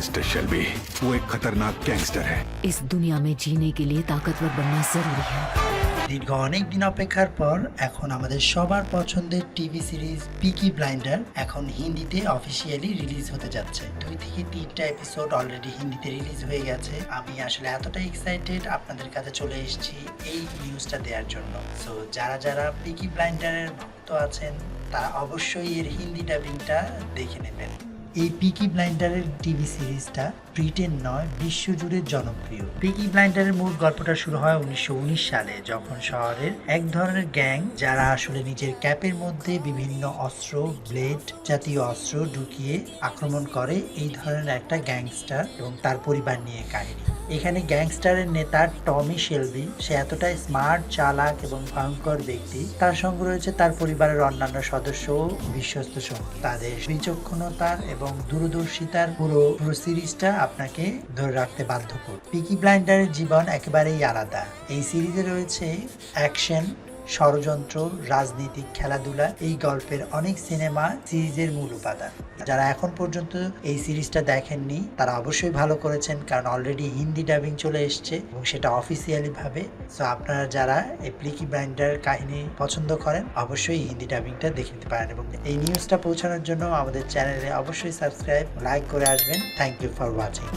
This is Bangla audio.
मिस्टर शेल्बी वो एक खतरनाक गैंगस्टर है इस दुनिया में जीने के लिए ताकतवर बनना जरूरी है দীর্ঘ অনেক দিন অপেক্ষার পর এখন আমাদের সবার পছন্দের টিভি সিরিজ পিকি ব্লাইন্ডার এখন হিন্দিতে অফিসিয়ালি রিলিজ হতে যাচ্ছে দুই থেকে তিনটা এপিসোড অলরেডি হিন্দিতে রিলিজ হয়ে গেছে আমি আসলে এতটাই এক্সাইটেড আপনাদের কাছে চলে এসেছি এই নিউজটা দেওয়ার জন্য সো যারা যারা পিকি ব্লাইন্ডারের ভক্ত আছেন তারা অবশ্যই এর হিন্দি ডাবিংটা দেখে নেবেন এই পিকি ব্লাইন্ডারের টিভি সিরিজটা ব্রিটেন নয়, বিশ্বজুড়ে জনপ্রিয়। পিকি ব্লাইন্ডারের মূল গল্পটা শুরু হয় উনিশশো উনিশ সালে, যখন শহরের এক ধরনের গ্যাং, যারা আসলে নিজের ক্যাপের মধ্যে বিভিন্ন অস্ত্র, ব্লেড জাতীয় অস্ত্র ঢুকিয়ে আক্রমণ করে, এই ধরনের একটা গ্যাংস্টার এবং তার পরিবার নিয়ে কাহিনী। এখানে গ্যাংস্টারের নেতা টমি শেলবি, সে এতটাই স্মার্ট, চালাক এবং ভয়ঙ্কর ব্যক্তি। তার সঙ্গে রয়েছে তার পরিবারের অন্যান্য সদস্য বিশ্বস্ত সঙ্গী। তাদের বিচক্ষণতার এবং দূরদর্শিতার পুরো পুরো সিরিজটা আপনাকে ধরে রাখতে বাধ্য করবে। পিকি ব্লাইন্ডারের জীবন একেবারেই আলাদা। এই সিরিজে রয়েছে অ্যাকশন ষড়যন্ত্র রাজনীতিক খেলাধুলা, এই গল্পের অনেক সিনেমা সিরিজের মূল উপাদান। যারা এখন পর্যন্ত এই সিরিজটা দেখেননি, তারা অবশ্যই ভালো করেছেন, কারণ অলরেডি হিন্দি ডাবিং চলে এসছে এবং সেটা অফিসিয়ালি ভাবে। সো আপনারা যারা এই প্লিকি ব্র্যান্ডার কাহিনী পছন্দ করেন, অবশ্যই হিন্দি ডাবিংটা দেখে নিতে পারেন এবং এই নিউজটা পৌঁছানোর জন্য আমাদের চ্যানেলে অবশ্যই সাবস্ক্রাইব লাইক করে আসবেন। Thank you for watching